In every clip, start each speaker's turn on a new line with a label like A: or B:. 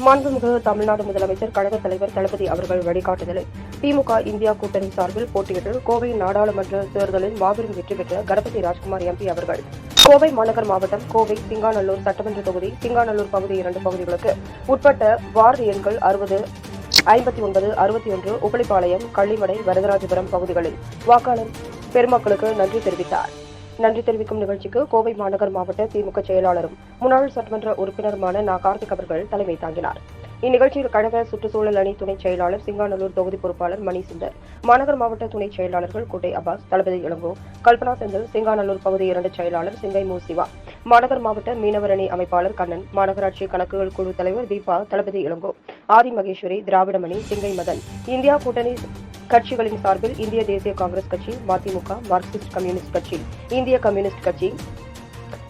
A: மாண்புமிகு தமிழ்நாடு முதலமைச்சர் கழக தலைவர் தளபதி அவர்கள் வழிகாட்டுதலில் திமுக இந்தியா கூட்டணி சார்பில் போட்டியிட்டு கோவை நாடாளுமன்ற தேர்தலில் மாபெரும் வெற்றி பெற்ற கணபதி ராஜ்குமார் எம்பி அவர்கள். கோவை மாநகர் மாவட்டம் கோவை சிங்காநல்லூர் சட்டமன்ற தொகுதி சிங்காநல்லூர் பகுதி இரண்டு பகுதிகளுக்கு உட்பட்ட வார்டு எண்கள் அறுபது ஐம்பத்தி ஒன்பது அறுபத்தி ஒன்று உப்பளிப்பாளையம் கள்ளிமடை வரதராஜபுரம் பகுதிகளில் வாக்காளர் பெருமக்களுக்கு நன்றி தெரிவித்தார். நன்றி தெரிவிக்கும் நிகழ்ச்சிக்கு கோவை மாநகர் மாவட்ட திமுக செயலாளரும் முன்னாள் சட்டமன்ற உறுப்பினருமான நா. கார்த்திக் அவர்கள் தலைமை தாங்கினார். இந்நிகழ்ச்சியில் கழக சுற்றுச்சூழல் அணி துணை செயலாளர் சிங்காநல்லூர் தொகுதி பொறுப்பாளர் மணி சுந்தர் மாநகர் மாவட்ட துணை செயலாளர்கள் கோட்டை அபாஸ் தளபதி இளங்கோ கல்பனா செந்தில் சிங்காநல்லூர் பகுதி இரண்டு செயலாளர் சிங்கை மு சிவா மாநகர் மாவட்ட மீனவர் அணி அமைப்பாளர் கண்ணன் மாநகராட்சி கணக்குகள் குழு தலைவர் தீபா தளபதி இளங்கோ ஆதி மகேஸ்வரி திராவிடமணி சிங்கை மதன் இந்தியா கூட்டணி கட்சிகளின் சார்பில் இந்திய தேசிய காங்கிரஸ் கட்சி மதிமுக மார்க்சிஸ்ட் கம்யூனிஸ்ட் கட்சி இந்திய கம்யூனிஸ்ட் கட்சி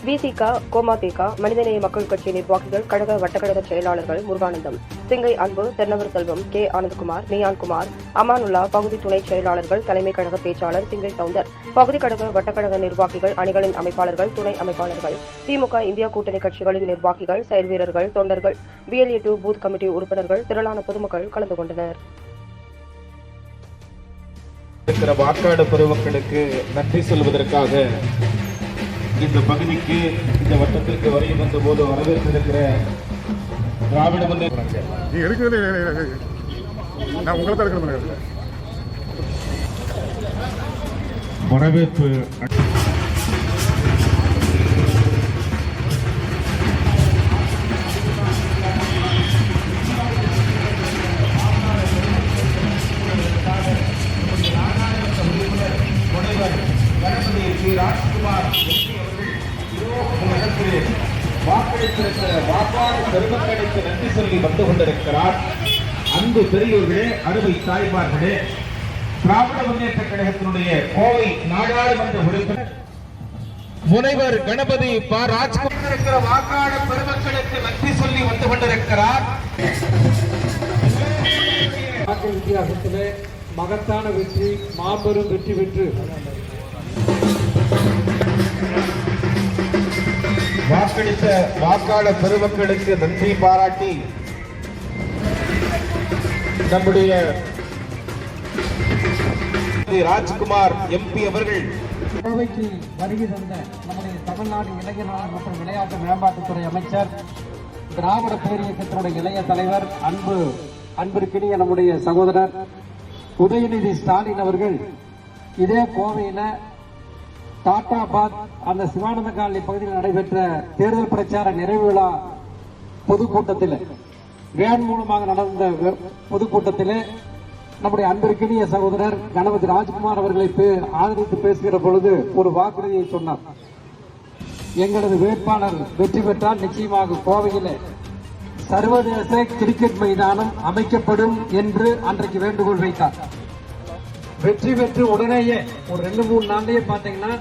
A: விசிக கோமாதேக மனிதநேய மக்கள் கட்சி நிர்வாகிகள் கழக வட்டக்கழக செயலாளர்கள் முருகானந்தம் சிங்கை அன்பு தென்னவர் செல்வம் கே. ஆனந்த்குமார் நியான்குமார் அமானுல்லா பகுதி துணை செயலாளர்கள் தலைமை கழக பேச்சாளர் சிங்கை சவுந்தர் பகுதி கழக வட்டக்கழக நிர்வாகிகள் அணிகளின் அமைப்பாளர்கள் துணை அமைப்பாளர்கள் திமுக இந்தியா கூட்டணி கட்சிகளின் நிர்வாகிகள் செயல் வீரர்கள் தொண்டர்கள் பிஎல்ஏ டூ பூத் கமிட்டி உறுப்பினர்கள் திரளான பொதுமக்கள் கலந்து கொண்டனர்.
B: இருக்கிற வாக்காளர் பெருமக்களுக்கு நன்றி சொல்வதற்காக இந்த பகுதிக்கு இந்த வட்டத்திற்கு வருகை வந்த போது வரவேற்றிருக்கிற திராவிட முன்னேற்ற வரவேற்பு பெருமக்களுக்கு நன்றி சொல்லி வந்து கொண்டிருக்கிறார். அன்பு பெரியோர்களே அறுவை தாய்மார்களே திராவிட முன்னேற்ற கழகத்தினுடைய கோவை நாடாளுமன்ற உறுப்பினர் முனைவர் கணபதி பா. ராஜ்குமார் இருக்கிற வாக்காளர் பெருமக்களுக்கு நன்றி சொல்லி வந்து கொண்டிருக்கிறார்.
C: வாக்கு வித்தியாசத்திலே மகத்தான வெற்றி மாபெரும் வெற்றி பெற்று
B: வாக்களித்த வாக்காளர் பெருமக்களுக்கு நன்றி பாராட்டி நம்முடைய ராஜ்குமார் எம்பி அவர்கள்
C: கோவைக்கு வருகை தந்த நம்முடைய தமிழ்நாடு இளைஞர் மற்றும் விளையாட்டு மேம்பாட்டுத்துறை அமைச்சர் திராவிட பேரியக்கத்தினுடைய இளைய தலைவர் அன்பு அன்பிற்கினிய நம்முடைய சகோதரர் உதயநிதி ஸ்டாலின் அவர்கள் இதே கோவையில டாட்டாபாத் அந்த சிவானந்த காலனி பகுதியில் நடைபெற்ற தேர்தல் பிரச்சார நிறைவு விழா பொதுக்கூட்டத்தில் வேன் மூலமாக நடந்த பொதுக்கூட்டத்தில் நம்முடைய அன்பிற்கினிய சகோதரர் கணபதி ராஜ்குமார் அவர்களை ஆதரித்து பேசுகிற பொழுது ஒரு வாக்குறுதியை சொன்னார். எங்களது வேட்பாளர் வெற்றி பெற்றால் நிச்சயமாக கோவையில் சர்வதேச கிரிக்கெட் மைதானம் அமைக்கப்படும் என்று அன்றைக்கு வேண்டுகோள் வைத்தார். வெற்றி பெற்று உடனேயே ஒரு ரெண்டு மூணு நாள்லயே பாத்தீங்கன்னா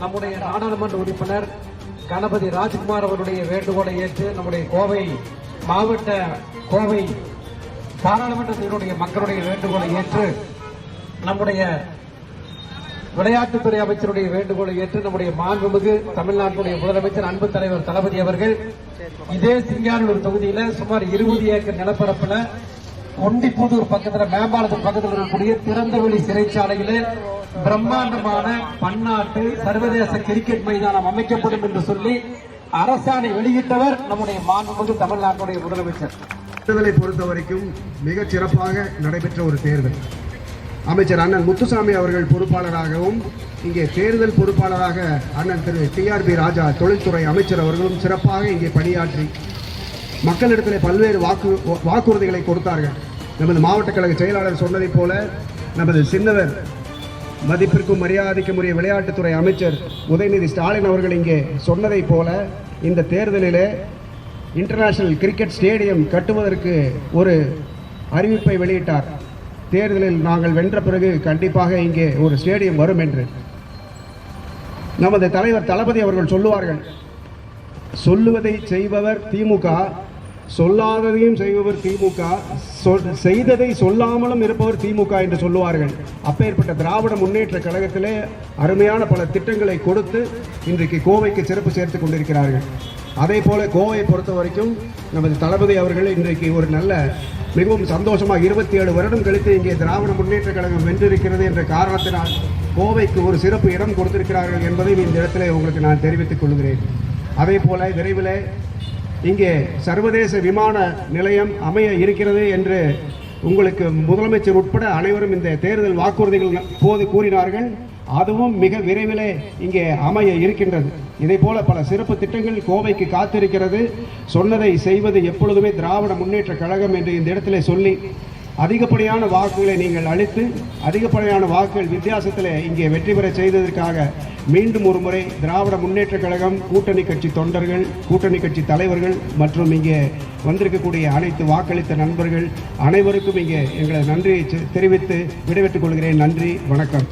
C: நம்முடைய நாடாளுமன்ற உறுப்பினர் கணபதி ராஜ்குமார் அவருடைய வேண்டுகோளை ஏற்று நம்முடைய கோவை மாவட்ட கோவை பாராளுமன்றத்தினுடைய மக்களுடைய வேண்டுகோளை ஏற்று நம்முடைய விளையாட்டுத்துறை அமைச்சருடைய வேண்டுகோளை ஏற்று நம்முடைய மாண்புமிகு தமிழ்நாட்டுடைய முதலமைச்சர் அன்பு தலைவர் தளபதி அவர்கள் இதே சிங்கானூர் தொகுதியில சுமார் இருபது ஏக்கர் நிலப்பரப்புல கொண்டிப்புதூர் பக்கத்துல மேம்பாலத்து பக்கத்தில் இருக்கக்கூடிய திறந்தவெளி சிறைச்சாலையிலே பிரம்மாண்டமான பன்னாட்டு சர்வதேச கிரிக்கெட் மைதானம் அமைக்கப்படும் என்று சொல்லி அரசாணை வெளியிட்டவர் நம்முடைய மாண்புமிகு தமிழ்நாட்டுடைய முதலமைச்சர்.
D: தேர்தலை பொறுத்த வரைக்கும் மிகச் சிறப்பாக நடைபெற்ற ஒரு தேர்தல். அமைச்சர் அண்ணன் முத்துசாமி அவர்கள் பொறுப்பாளராகவும் இங்கே தேர்தல் பொறுப்பாளராக அண்ணன் திரு டிஆர்பி ராஜா தொழில்துறை அமைச்சர் அவர்களும் சிறப்பாக இங்கே பணியாற்றி மக்களிடத்தில் பல்வேறு வாக்கு வாக்குறுதிகளை கொடுத்தார்கள். நமது மாவட்ட கழக செயலாளர் சொன்னதைப் போல நமது சின்னவர் மதிப்பிற்கும் மரியாதைக்கும் உரிய விளையாட்டுத்துறை அமைச்சர் உதயநிதி ஸ்டாலின் அவர்கள் இங்கே சொன்னதைப் போல இந்த தேர்தலிலே இன்டர்நேஷனல் கிரிக்கெட் ஸ்டேடியம் கட்டுவதற்கு ஒரு அறிவிப்பை வெளியிட்டார். தேர்தலில் நாங்கள் வென்ற பிறகு கண்டிப்பாக இங்கே ஒரு ஸ்டேடியம் வரும் என்று. நமது தலைவர் தளபதி அவர்கள் சொல்லுவார்கள் சொல்லுவதை செய்பவர் திமுக சொல்லாததையும் செய்பவர் திமுக. சொல் செய்ததை சொல்லாமலும் இருப்பவர் திமுக என்று சொல்லுவார்கள். அப்பேற்பட்ட திராவிட முன்னேற்ற கழகத்திலே அருமையான பல திட்டங்களை கொடுத்து இன்றைக்கு கோவைக்கு சிறப்பு சேர்த்துக் கொண்டிருக்கிறார்கள். அதே போல கோவையை பொறுத்த வரைக்கும் நமது தளபதி அவர்கள் இன்றைக்கு ஒரு நல்ல மிகவும் சந்தோஷமாக இருபத்தி ஏழு வருடம் கழித்து இங்கே திராவிட முன்னேற்ற கழகம் வென்றிருக்கிறது என்ற காரணத்தினால் கோவைக்கு ஒரு சிறப்பு இடம் கொடுத்திருக்கிறார்கள் என்பதையும் இந்த இடத்திலே உங்களுக்கு நான் தெரிவித்துக் கொள்கிறேன். அதே போல விரைவில் இங்கே சர்வதேச விமான நிலையம் அமைய இருக்கிறது என்று உங்களுக்கு முதலமைச்சர் உட்பட அனைவரும் இந்த தேர்தல் வாக்குறுதிகள் போது கூறினார்கள். அதுவும் மிக விரைவிலே இங்கே அமைய இருக்கின்றது. இதே போல பல சிறப்பு திட்டங்கள் கோவைக்கு காத்திருக்கிறது. சொன்னதை செய்வது எப்பொழுதுமே திராவிட முன்னேற்ற கழகம் என்று இந்த இடத்திலே சொல்லி அதிகப்படியான வாக்குகளை நீங்கள் அளித்து அதிகப்படியான வாக்குகள் வித்தியாசத்தில் இங்கே வெற்றி பெற செய்ததற்காக மீண்டும் ஒரு முறை திராவிட முன்னேற்ற கழகம் கூட்டணி கட்சி தொண்டர்கள் கூட்டணி கட்சி தலைவர்கள் மற்றும் இங்கே வந்திருக்கக்கூடிய அனைத்து வாக்களித்த நண்பர்கள் அனைவருக்கும் இங்கே எங்களை நன்றியை தெரிவித்து விடைபெற்றுக் கொள்கிறேன். நன்றி வணக்கம்.